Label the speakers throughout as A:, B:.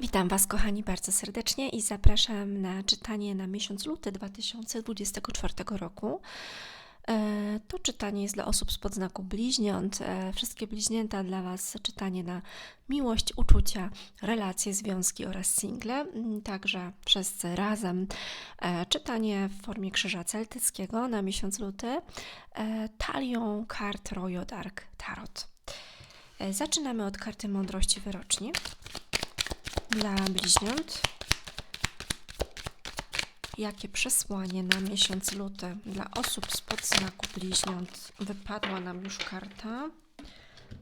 A: Witam Was, kochani, bardzo serdecznie i zapraszam na czytanie na miesiąc luty 2024 roku. E, To czytanie jest dla osób z podznaku bliźniąt. E, Wszystkie bliźnięta dla Was czytanie na miłość, uczucia, relacje, związki oraz single. Mm, Także wszyscy razem. E, Czytanie w formie krzyża celtyckiego na miesiąc luty talią kart Royal Dark Tarot. Zaczynamy od karty mądrości wyroczni dla bliźniąt. Jakie przesłanie na miesiąc luty dla osób z podznaku bliźniąt? Wypadła nam już karta.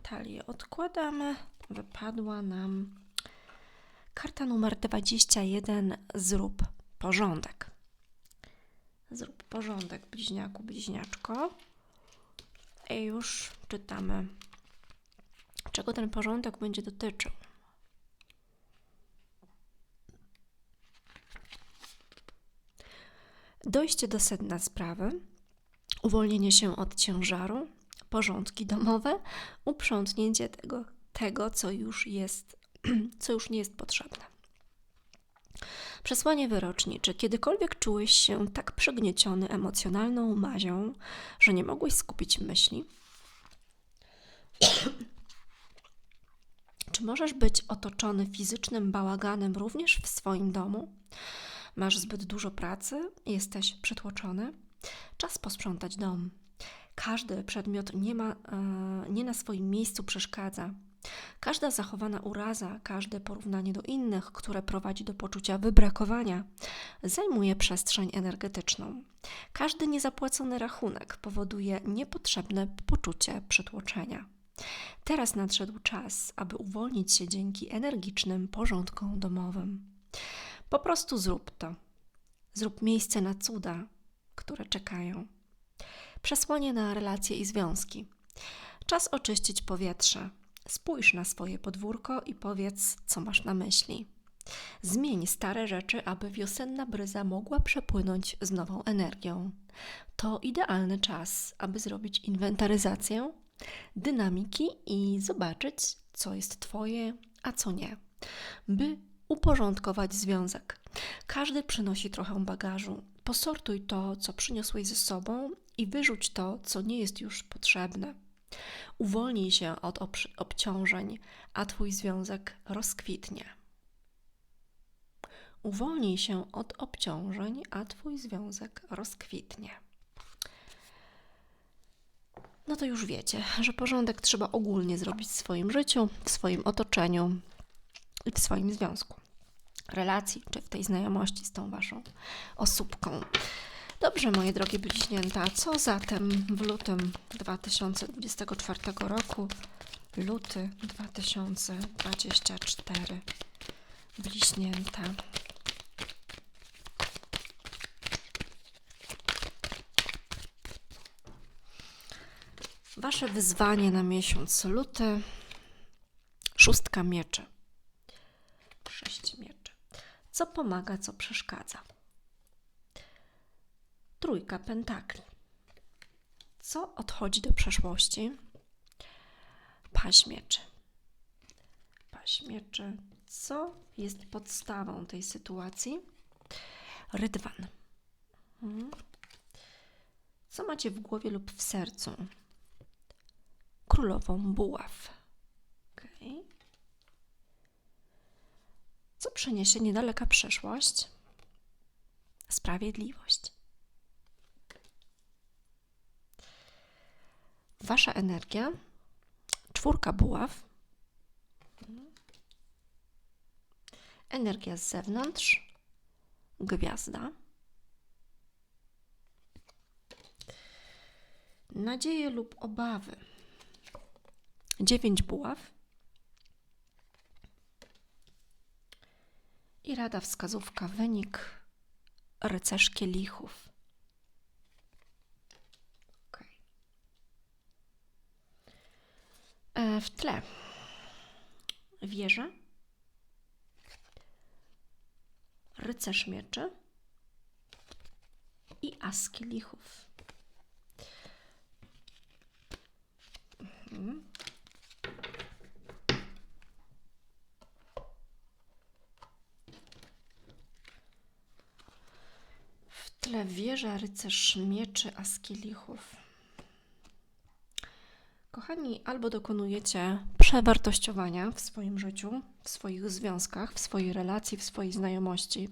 A: Talię odkładamy. Wypadła nam karta numer 21. Zrób porządek. Zrób porządek, bliźniaku, bliźniaczko. I już czytamy, czego ten porządek będzie dotyczył. Dojście do sedna sprawy, uwolnienie się od ciężaru, porządki domowe, uprzątnięcie tego, tego co już jest, co już nie jest potrzebne. Przesłanie wyroczni. Czy kiedykolwiek czułeś się tak przygnieciony emocjonalną mazią, że nie mogłeś skupić myśli? Czy możesz być otoczony fizycznym bałaganem również w swoim domu? Masz zbyt dużo pracy, jesteś przytłoczony. Czas posprzątać dom. Każdy przedmiot nie, ma, e, nie na swoim miejscu przeszkadza. Każda zachowana uraza, każde porównanie do innych, które prowadzi do poczucia wybrakowania, zajmuje przestrzeń energetyczną. Każdy niezapłacony rachunek powoduje niepotrzebne poczucie przytłoczenia. Teraz nadszedł czas, aby uwolnić się dzięki energicznym porządkom domowym. Po prostu zrób to. Zrób miejsce na cuda, które czekają. Przesłanie na relacje i związki. Czas oczyścić powietrze. Spójrz na swoje podwórko i powiedz, co masz na myśli. Zmień stare rzeczy, aby wiosenna bryza mogła przepłynąć z nową energią. To idealny czas, aby zrobić inwentaryzację dynamiki i zobaczyć, co jest Twoje, a co nie, by uporządkować związek. Każdy przynosi trochę bagażu. Posortuj to, co przyniosłeś ze sobą i wyrzuć to, co nie jest już potrzebne. Uwolnij się od obsz- obciążeń, a Twój związek rozkwitnie. Uwolnij się od obciążeń, a Twój związek rozkwitnie. No to już wiecie, że porządek trzeba ogólnie zrobić w swoim życiu, w swoim otoczeniu i w swoim związku, relacji, czy w tej znajomości z tą waszą osóbką. Dobrze, moje drogie bliźnięta, co zatem w lutym 2024 roku, luty 2024, bliźnięta. Wasze wyzwanie na miesiąc luty. Szóstka mieczy. Co pomaga, co przeszkadza? Trójka pentakli. Co odchodzi do przeszłości? Paź mieczy. Mieczy. Co jest podstawą tej sytuacji? Rydwan. Mhm. Co macie w głowie lub w sercu? królową buław. Okay. Co przyniesie niedaleka przyszłość? Sprawiedliwość. Wasza energia, czwórka buław, energia z zewnątrz, gwiazda. Nadzieje lub obawy dziewięć buław i rada wskazówka wynik rycerz kielichów. Okay. E, w tle wieża, rycerz mieczy i as kielichów. Mhm. Świetle wieża rycerz mieczy kielichów. Kochani, albo dokonujecie przewartościowania w swoim życiu, w swoich związkach, w swojej relacji, w swojej znajomości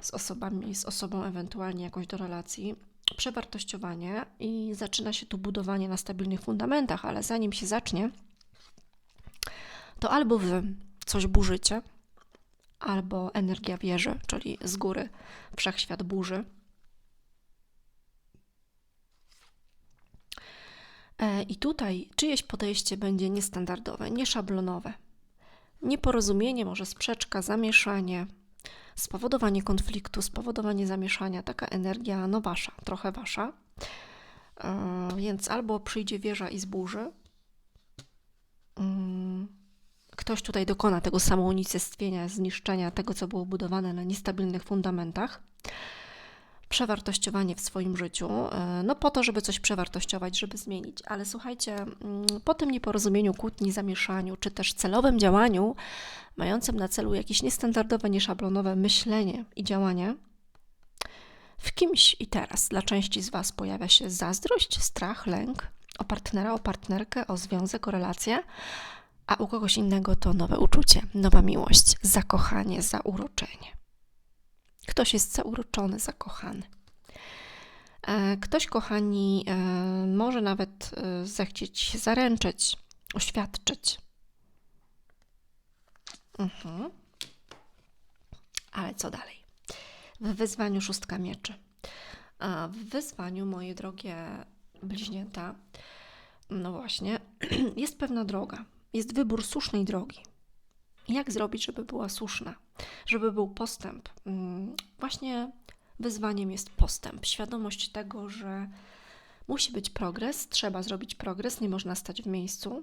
A: z osobami, z osobą ewentualnie jakoś do relacji, przewartościowanie i zaczyna się tu budowanie na stabilnych fundamentach, ale zanim się zacznie, to albo wy coś burzycie, albo energia wieży, czyli z góry wszechświat burzy. E, I tutaj czyjeś podejście będzie niestandardowe, nieszablonowe. Nieporozumienie, może sprzeczka, zamieszanie, spowodowanie konfliktu, spowodowanie zamieszania, taka energia, no wasza, trochę wasza. E, więc albo przyjdzie wieża i zburzy, mm, ktoś tutaj dokona tego samounicestwienia, zniszczenia tego, co było budowane na niestabilnych fundamentach, przewartościowanie w swoim życiu, e, no po to, żeby coś przewartościować, żeby zmienić. Ale słuchajcie, mm, po tym nieporozumieniu, kłótni, zamieszaniu, czy też celowym działaniu, mającym na celu jakieś niestandardowe, nieszablonowe myślenie i działanie, w kimś i teraz dla części z Was pojawia się zazdrość, strach, lęk o partnera, o partnerkę, o związek, o relację, a u kogoś innego to nowe uczucie, nowa miłość, zakochanie, zauroczenie. Ktoś jest zauroczony, zakochany. E, ktoś, kochani, e, może nawet e, zechcieć się zaręczyć, oświadczyć. Mhm. Ale co dalej? W wyzwaniu szóstka mieczy. A w wyzwaniu, moje drogie bliźnięta, no właśnie, jest pewna droga jest wybór słusznej drogi. Jak zrobić, żeby była słuszna, żeby był postęp? Mm, właśnie wyzwaniem jest postęp, świadomość tego, że musi być progres, trzeba zrobić progres, nie można stać w miejscu.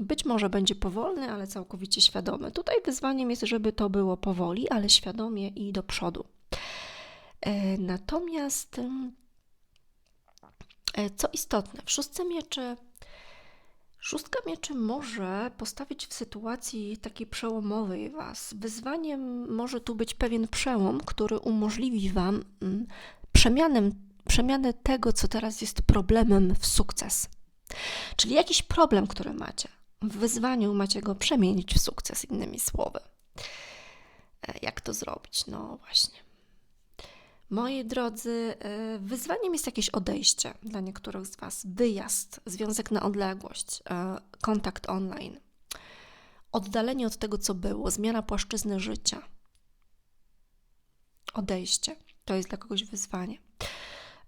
A: Być może będzie powolny, ale całkowicie świadomy. Tutaj wyzwaniem jest, żeby to było powoli, ale świadomie i do przodu. E, natomiast, mm, e, co istotne, w szóstce mieczy Szóstka mieczy może postawić w sytuacji takiej przełomowej Was. Wyzwaniem może tu być pewien przełom, który umożliwi Wam mm, przemianę, przemianę tego, co teraz jest problemem w sukces. Czyli jakiś problem, który macie. W wyzwaniu macie go przemienić w sukces, innymi słowy. E, jak to zrobić? No właśnie. Moi drodzy, e, wyzwaniem jest jakieś odejście dla niektórych z Was, wyjazd, związek na odległość, e, kontakt online, oddalenie od tego, co było, zmiana płaszczyzny życia, odejście. To jest dla kogoś wyzwanie.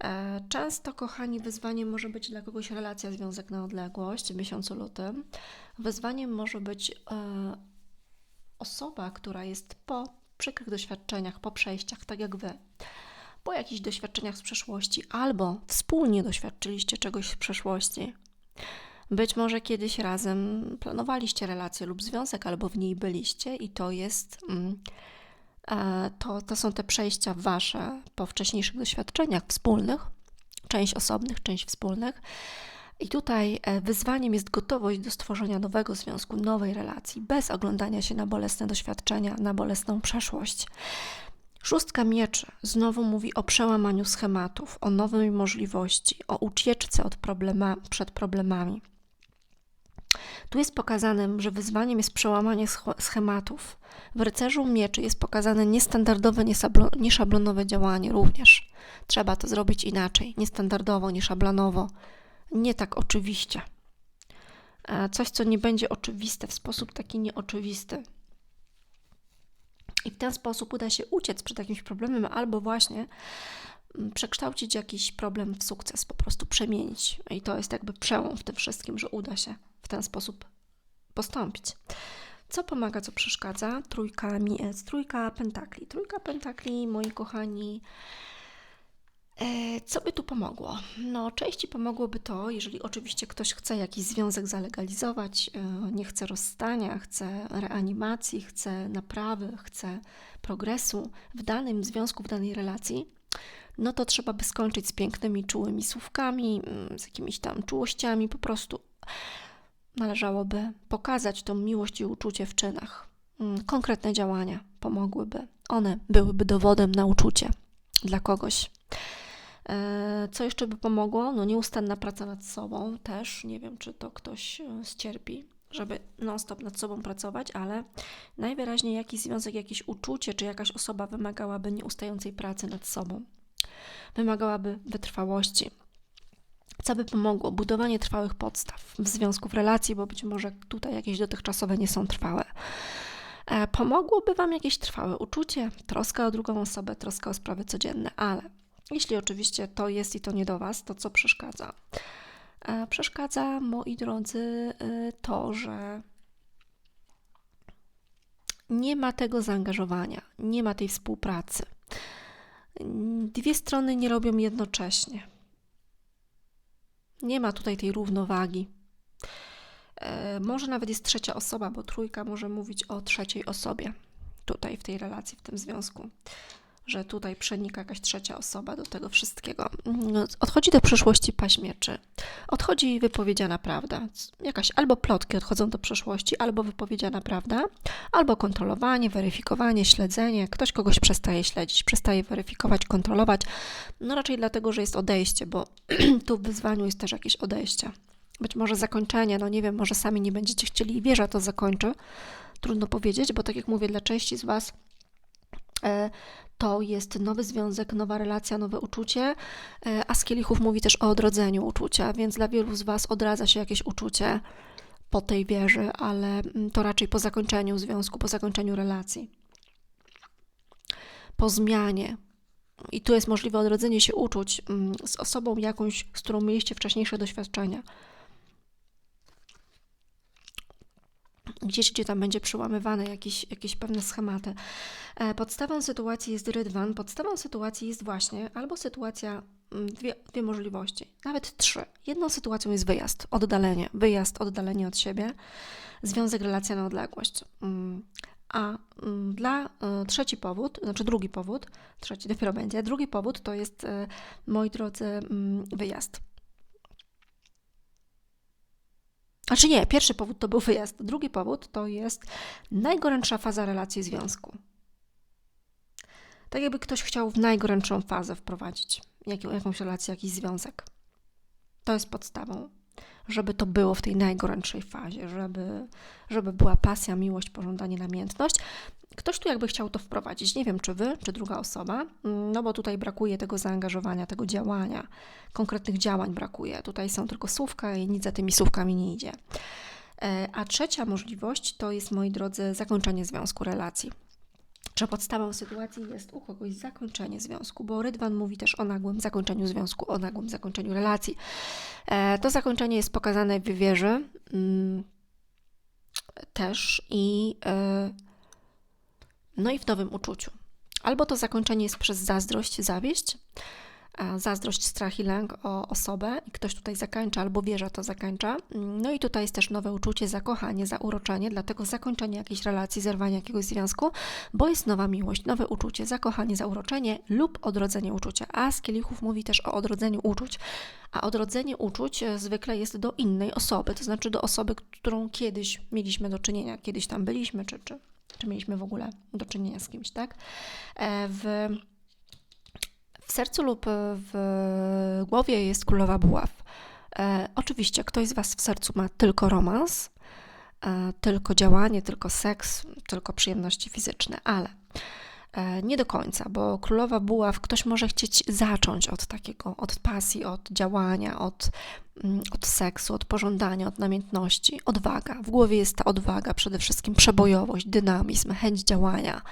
A: E, często, kochani, wyzwaniem może być dla kogoś relacja, związek na odległość w miesiącu lutym. Wyzwaniem może być osoba, która jest po przykrych doświadczeniach, po przejściach, tak jak Wy po jakichś doświadczeniach z przeszłości, albo wspólnie doświadczyliście czegoś z przeszłości. Być może kiedyś razem planowaliście relację lub związek, albo w niej byliście, i to jest. Mm, e, to, to są te przejścia wasze po wcześniejszych doświadczeniach wspólnych, część osobnych, część wspólnych. I tutaj e, wyzwaniem jest gotowość do stworzenia nowego związku, nowej relacji, bez oglądania się na bolesne doświadczenia, na bolesną przeszłość. Szóstka mieczy znowu mówi o przełamaniu schematów, o nowej możliwości, o ucieczce od problema, przed problemami. Tu jest pokazane, że wyzwaniem jest przełamanie schematów. W rycerzu mieczy jest pokazane niestandardowe, nieszablonowe działanie również. Trzeba to zrobić inaczej, niestandardowo, nieszablonowo, nie tak oczywiście. E, coś, co nie będzie oczywiste, w sposób taki nieoczywisty. I w ten sposób uda się uciec przed jakimś problemem, albo właśnie mm, przekształcić jakiś problem w sukces, po prostu przemienić. I to jest jakby przełom w tym wszystkim, że uda się w ten sposób postąpić. Co pomaga, co przeszkadza? Trójka miec, trójka pentakli. Trójka pentakli, moi kochani, E, co by tu pomogło? No, części pomogłoby to, jeżeli oczywiście ktoś chce jakiś związek zalegalizować, e, nie chce rozstania, chce reanimacji, chce naprawy, chce progresu w danym związku, w danej relacji, no to trzeba by skończyć z pięknymi, czułymi słówkami, mm, z jakimiś tam czułościami, po prostu należałoby pokazać tą miłość i uczucie w czynach. Mm, konkretne działania pomogłyby. One byłyby dowodem na uczucie dla kogoś. E, Co jeszcze by pomogło? No nieustanna praca nad sobą też. Nie wiem, czy to ktoś e, ścierpi, żeby non-stop nad sobą pracować, ale najwyraźniej jakiś związek, jakieś uczucie, czy jakaś osoba wymagałaby nieustającej pracy nad sobą. Wymagałaby wytrwałości. Co by pomogło? Budowanie trwałych podstaw w związku, w relacji, bo być może tutaj jakieś dotychczasowe nie są trwałe. E, Pomogłoby Wam jakieś trwałe uczucie, troska o drugą osobę, troska o sprawy codzienne, ale jeśli oczywiście to jest i to nie do Was, to co przeszkadza? E, Przeszkadza, moi drodzy, e, to, że nie ma tego zaangażowania, nie ma tej współpracy. Dwie strony nie robią jednocześnie. Nie ma tutaj tej równowagi. E, Może nawet jest trzecia osoba, bo trójka może mówić o trzeciej osobie tutaj w tej relacji, w tym związku, że tutaj przenika jakaś trzecia osoba do tego wszystkiego. No, Odchodzi do przeszłości paśmieczy, odchodzi wypowiedziana prawda. Jakaś albo plotki odchodzą do przeszłości, albo wypowiedziana prawda, albo kontrolowanie, weryfikowanie, śledzenie. Ktoś kogoś przestaje śledzić, przestaje weryfikować, kontrolować. No raczej dlatego, że jest odejście, bo tu w wyzwaniu jest też jakieś odejście. Być może zakończenie, no nie wiem, może sami nie będziecie chcieli i wieża to zakończy. Trudno powiedzieć, bo tak jak mówię, dla części z Was to jest nowy związek, nowa relacja, nowe uczucie, e, a z kielichów mówi też o odrodzeniu uczucia, więc dla wielu z Was odradza się jakieś uczucie po tej wieży, ale mm, to raczej po zakończeniu związku, po zakończeniu relacji. Po zmianie. I tu jest możliwe odrodzenie się uczuć mm, z osobą jakąś, z którą mieliście wcześniejsze doświadczenia. Gdzieś, gdzie tam będzie przełamywane jakieś, jakieś pewne schematy. E, Podstawą sytuacji jest rydwan. Podstawą sytuacji jest właśnie albo sytuacja, mm, dwie, dwie możliwości, nawet trzy. Jedną sytuacją jest wyjazd, oddalenie, wyjazd, oddalenie od siebie, związek, relacja na odległość. Mm, A mm, dla y, trzeci powód, znaczy drugi powód, trzeci dopiero będzie, drugi powód to jest, y, moi drodzy, wyjazd. Znaczy nie, pierwszy powód to był wyjazd, drugi powód to jest najgorętsza faza relacji związku. Tak jakby ktoś chciał w najgorętszą fazę wprowadzić jaką, jakąś relację, jakiś związek. To jest podstawą, żeby to było w tej najgorętszej fazie, żeby, żeby była pasja, miłość, pożądanie, namiętność. Ktoś tu jakby chciał to wprowadzić. Nie wiem, czy wy, czy druga osoba, no bo tutaj brakuje tego zaangażowania, tego działania, konkretnych działań brakuje. Tutaj są tylko słówka i nic za tymi słówkami nie idzie. E, A trzecia możliwość to jest, moi drodzy, zakończenie związku, relacji. Że podstawą sytuacji jest u kogoś zakończenie związku, bo Rydwan mówi też o nagłym zakończeniu związku, o nagłym zakończeniu relacji. E, To zakończenie jest pokazane w wieży mm, też i e, no i w nowym uczuciu. Albo to zakończenie jest przez zazdrość, zawieść, zazdrość, strach i lęk o osobę i ktoś tutaj zakańcza albo wieża to zakańcza. No i tutaj jest też nowe uczucie, zakochanie, zauroczenie, dlatego zakończenie jakiejś relacji, zerwanie jakiegoś związku, bo jest nowa miłość, nowe uczucie, zakochanie, zauroczenie lub odrodzenie uczucia. A z kielichów mówi też o odrodzeniu uczuć. A odrodzenie uczuć e, zwykle jest do innej osoby, to znaczy do osoby, którą kiedyś mieliśmy do czynienia, kiedyś tam byliśmy, czy, czy, czy mieliśmy w ogóle do czynienia z kimś, tak? E, W w sercu lub w głowie jest królowa buław. E, oczywiście ktoś z Was w sercu ma tylko romans, e, tylko działanie, tylko seks, tylko przyjemności fizyczne, ale e, nie do końca, bo królowa buław ktoś może chcieć zacząć od takiego, od pasji, od działania, od, mm, od seksu, od pożądania, od namiętności. Odwaga. W głowie jest ta odwaga, przede wszystkim przebojowość, dynamizm, chęć działania.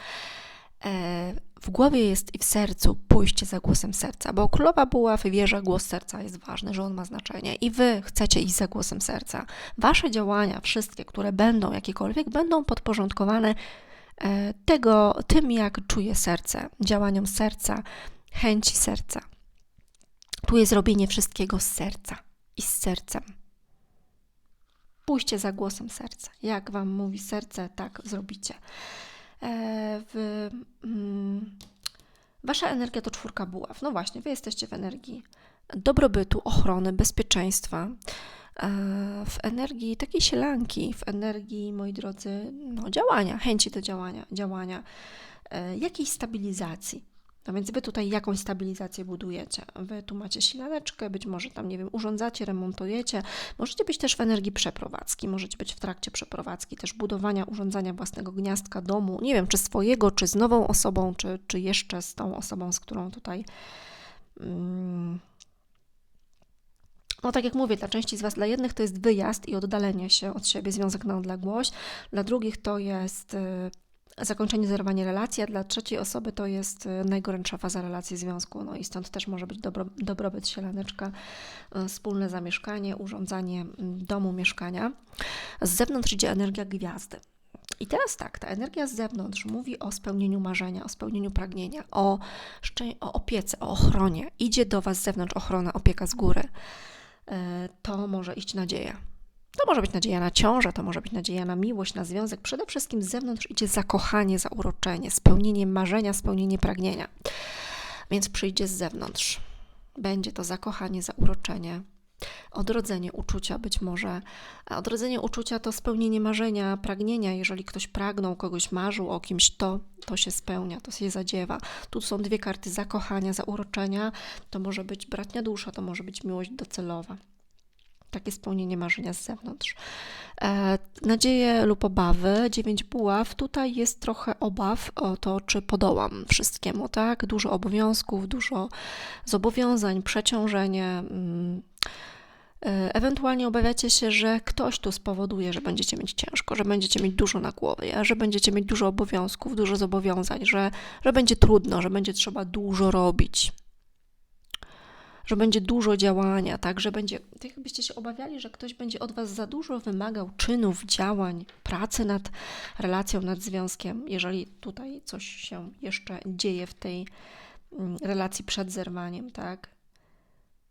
A: E, w głowie jest i w sercu pójście za głosem serca, bo królowa buław wie, że głos serca jest ważny, że on ma znaczenie i wy chcecie iść za głosem serca. Wasze działania, wszystkie, które będą jakiekolwiek, będą podporządkowane e, tego, tym, jak czuje serce, działaniom serca, chęci serca. Tu jest robienie wszystkiego z serca i z sercem. Pójście za głosem serca. Jak wam mówi serce, tak zrobicie. E, w, mm, wasza energia to czwórka buław. No właśnie, wy jesteście w energii dobrobytu, ochrony, bezpieczeństwa, e, w energii takiej sielanki, w energii, moi drodzy, no, działania, chęci do działania, działania, e, jakiejś stabilizacji. No więc wy tutaj jakąś stabilizację budujecie. Wy tu macie silaneczkę, być może tam, nie wiem, urządzacie, remontujecie. Możecie być też w energii przeprowadzki, możecie być w trakcie przeprowadzki, też budowania, urządzania własnego gniazdka, domu. Nie wiem, czy swojego, czy z nową osobą, czy, czy jeszcze z tą osobą, z którą tutaj. Mm, no tak jak mówię, dla części z Was, dla jednych to jest wyjazd i oddalenie się od siebie, związek na odległość, dla drugich to jest y, zakończenie, zerwanie relacji, a dla trzeciej osoby to jest y, najgorętsza faza relacji związku. No i stąd też może być dobro, dobrobyt sielaneczka, y, wspólne zamieszkanie, urządzanie domu, mieszkania. Z zewnątrz idzie energia gwiazdy. I teraz tak, ta energia z zewnątrz mówi o spełnieniu marzenia, o spełnieniu pragnienia, o, o opiece, o ochronie. Idzie do Was z zewnątrz ochrona, opieka z góry. E, to może iść nadzieja. To może być nadzieja na ciążę, to może być nadzieja na miłość, na związek. Przede wszystkim z zewnątrz idzie zakochanie, zauroczenie, spełnienie marzenia, spełnienie pragnienia. Więc przyjdzie z zewnątrz. Będzie to zakochanie, zauroczenie, odrodzenie uczucia być może. A odrodzenie uczucia to spełnienie marzenia, pragnienia. Jeżeli ktoś pragnął, kogoś marzył o kimś, to to się spełnia, to się zadziewa. Tu są dwie karty zakochania, zauroczenia. To może być bratnia dusza, to może być miłość docelowa takie spełnienie marzenia z zewnątrz. E, nadzieje lub obawy, dziewięć buław, tutaj jest trochę obaw o to, czy podołam wszystkiemu, tak? Dużo obowiązków, dużo zobowiązań, przeciążenie. Mm, e, ewentualnie obawiacie się, że ktoś tu spowoduje, że będziecie mieć ciężko, że będziecie mieć dużo na głowie, że będziecie mieć dużo obowiązków, dużo zobowiązań, że, że będzie trudno, że będzie trzeba dużo robić że będzie dużo działania, tak, że będzie, tak jakbyście się obawiali, że ktoś będzie od Was za dużo wymagał czynów, działań, pracy nad relacją, nad związkiem, jeżeli tutaj coś się jeszcze dzieje w tej mm, relacji przed zerwaniem, tak.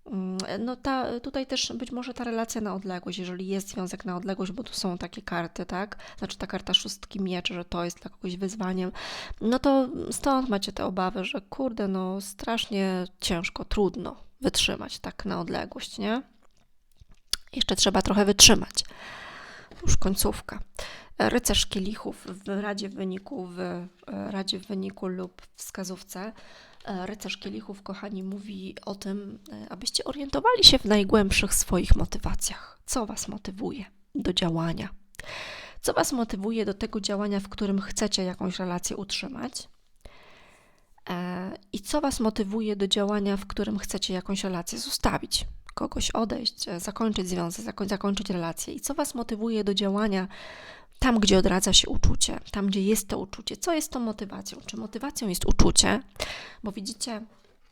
A: Mm, no ta, tutaj też być może ta relacja na odległość, jeżeli jest związek na odległość, bo tu są takie karty, tak? Znaczy ta karta szóstki mieczy, że to jest dla kogoś wyzwaniem, no to stąd macie te obawy, że kurde, no strasznie ciężko, trudno, wytrzymać tak na odległość, nie? Jeszcze trzeba trochę wytrzymać. Już końcówka. Rycerz kielichów w radzie wyniku, w e, radzie wyniku lub wskazówce. E, rycerz kielichów, kochani, mówi o tym, e, abyście orientowali się w najgłębszych swoich motywacjach. Co Was motywuje do działania? Co Was motywuje do tego działania, w którym chcecie jakąś relację utrzymać? E, I co Was motywuje do działania, w którym chcecie jakąś relację zostawić, kogoś odejść, e, zakończyć związek, zakoń, zakończyć relację? I co Was motywuje do działania tam, gdzie odradza się uczucie, tam, gdzie jest to uczucie? Co jest tą motywacją? Czy motywacją jest uczucie? Bo widzicie,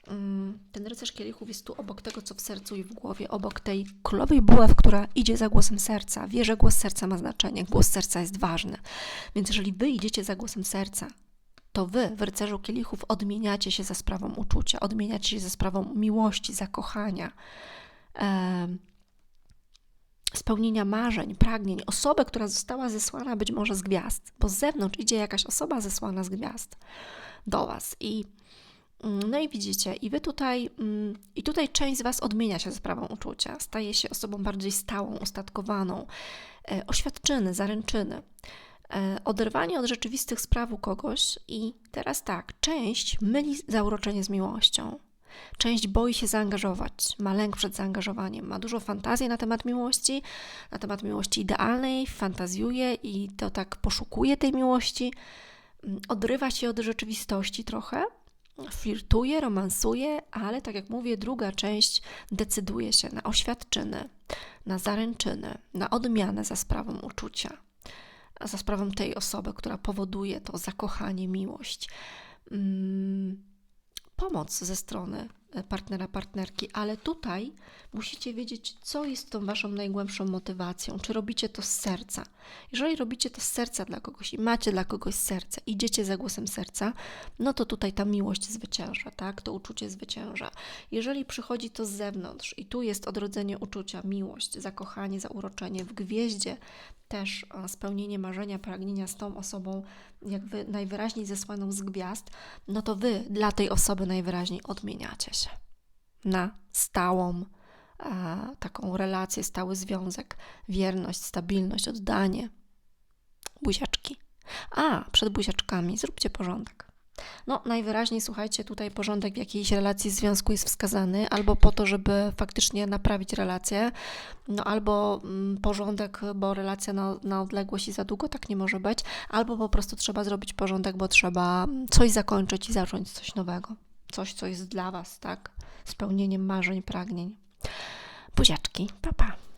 A: mm, ten rycerz kielichów jest tu obok tego, co w sercu i w głowie, obok tej królowej buław, która idzie za głosem serca. Wie, że głos serca ma znaczenie, głos serca jest ważny. Więc jeżeli wy idziecie za głosem serca, to wy w rycerzu kielichów odmieniacie się za sprawą uczucia, odmieniacie się za sprawą miłości, zakochania, spełnienia marzeń, pragnień, osobę, która została zesłana być może z gwiazd, bo z zewnątrz idzie jakaś osoba zesłana z gwiazd do was. I mm, no i widzicie, i wy tutaj, mm, i tutaj część z Was odmienia się sprawą uczucia, staje się osobą bardziej stałą, ustatkowaną, e, oświadczyny, zaręczyny. E, oderwanie od rzeczywistych spraw u kogoś i teraz tak, część myli zauroczenie z miłością. Część boi się zaangażować, ma lęk przed zaangażowaniem, ma dużo fantazji na temat miłości, na temat miłości idealnej, fantazjuje i to tak poszukuje tej miłości, mm, odrywa się od rzeczywistości trochę, flirtuje, romansuje, ale tak jak mówię, druga część decyduje się na oświadczyny, na zaręczyny, na odmianę za sprawą uczucia za sprawą tej osoby, która powoduje to zakochanie, miłość. Mm, pomoc ze strony partnera, partnerki, ale tutaj musicie wiedzieć, co jest tą waszą najgłębszą motywacją. Czy robicie to z serca? Jeżeli robicie to z serca dla kogoś i macie dla kogoś serce, idziecie za głosem serca, no to tutaj ta miłość zwycięża, tak? To uczucie zwycięża. Jeżeli przychodzi to z zewnątrz i tu jest odrodzenie uczucia, miłość, zakochanie, zauroczenie w gwieździe, też spełnienie marzenia, pragnienia z tą osobą, jakby najwyraźniej zesłaną z gwiazd, no to wy dla tej osoby najwyraźniej odmieniacie się na stałą a, taką relację, stały związek, wierność, stabilność, oddanie. Buziaczki. A, przed buziaczkami zróbcie porządek. No, najwyraźniej, słuchajcie, tutaj porządek w jakiejś relacji, związku jest wskazany, albo po to, żeby faktycznie naprawić relację, no albo mm, porządek, bo relacja na, na odległość i za długo tak nie może być, albo po prostu trzeba zrobić porządek, bo trzeba mm, coś zakończyć i zacząć coś nowego. Coś, co jest dla Was, tak? Spełnieniem marzeń, pragnień. Buziaczki, papa. Pa.